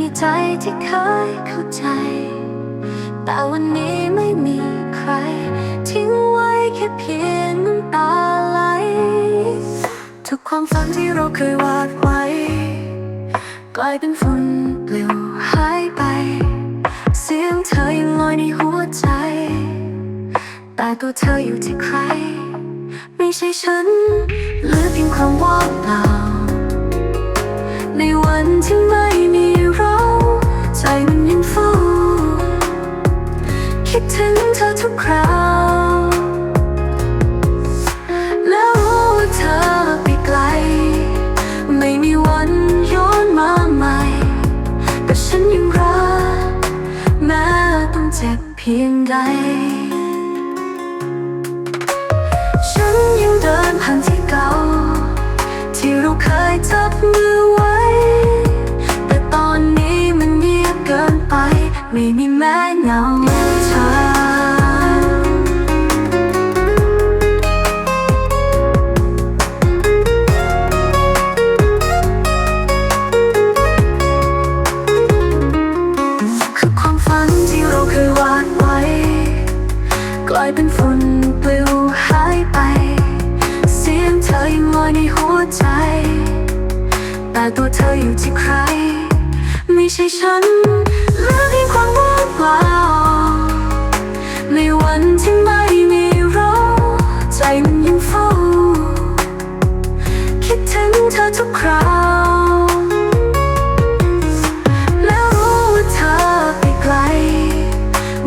ที่เคยเข้าใจ แต่วันนี้ไม่มีใคร ทิ้งไว้แค่เพียงน้ำตาไหล ทุกความฝันที่เราเคยวาดไว้ กลายเป็นฝุ่นปลิวหายไป เสียงเธอยังลอยในหัวใจ แต่ตัวเธออยู่ที่ใคร ไม่ใช่ฉันหลือเพียงความว่าง พียงใด ฉันยังเดินผ่านที่เก่า ที่เราเคยจับมือไว้ แต่ตอนนี้มันเงียบเกินไป ไม่มีแม้เงา กลายเป็นฝุ่นปลิวหายไป เสียงเธอยังลอยในหัวใจ แต่ตัวเธออยู่ที่ใคร ไม่ใช่ฉันเลือเพียงความว่างเปล่าในวันที่ไม่มีเราใจมันยังเฝ้า คิดถึงเธอทุกคราวแล้วรู้ว่าเธอไปไกล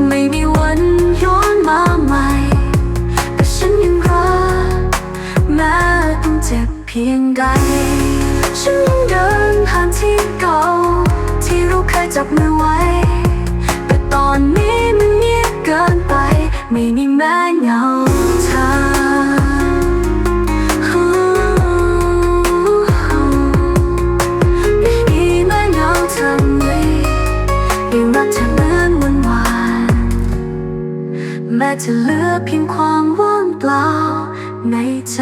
ไม่มีวันย้าใหม่ แต่ฉันยังรักแม้ต้องเจ็บเพียงใด ฉันยังเดินผ่านที่เก่า ที่เราเคยจับมือไว้ แต่ตอนนี้มันเงียบเกินไป ไม่มีแม้เงา แม้จะเหลือเพียงความว่างเปล่าในใจ